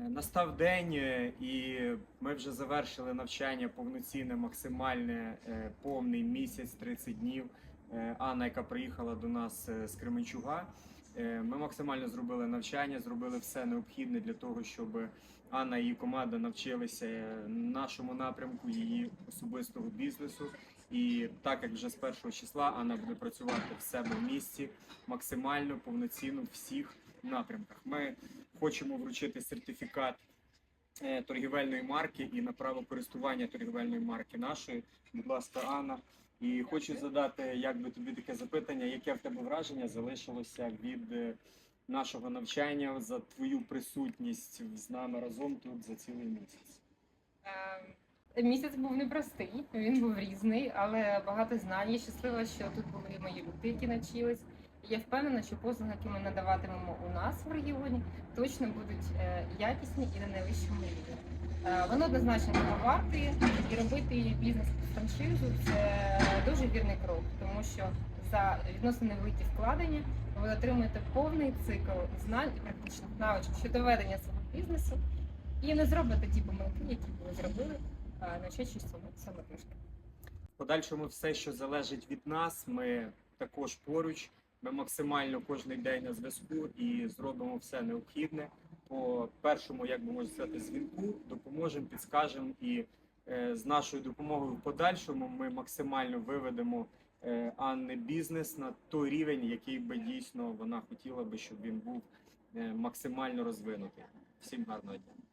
Е, Настав день, е, і ми вже завершили навчання повноцінне, максимальне, е, повний місяць, 30 днів. Анна, яка приїхала до нас з Кременчуга. Е, Ми максимально зробили навчання, зробили все необхідне для того, щоб Анна і її команда навчилися нашому напрямку її особистого бізнесу. І так як вже з першого числа Анна буде працювати в себе в місті максимально повноцінно в всіх напрямках. Ми хочемо вручити сертифікат торгівельної марки і на право користування торгівельної марки нашої. Будь ласка, Анна. І хочу задати, як би тобі таке запитання, яке в тебе враження залишилося від е, нашого навчання за твою присутність з нами разом тут за цілий місяць. Е, Місяць був непростий, він був різний, але багато знань. Я щаслива, що тут були мої люди, які навчились. Я впевнена, що послуги, які ми надаватимемо у нас в регіоні, точно будуть е, якісні і на найвищому рівні. Е, Воно однозначно того і робити бізнес франшизу це дуже вірний крок, тому що за відносно невеликі вкладення ви отримуєте повний цикл знань і практичних навичок щодо ведення свого бізнесу і не зробите ті помилки, які ви зробили, навчаючись саме- самотужки. В подальшому все, що залежить від нас, ми також поруч. Ми максимально кожен день на зв'язку і зробимо все необхідне. По першому, як би можна сказати, дзвінку допоможемо, підскажемо і е, з нашою допомогою в подальшому ми максимально виведемо е, Анни бізнес на той рівень, який би дійсно вона хотіла би, щоб він був е, максимально розвинутий. Всім гарного дня.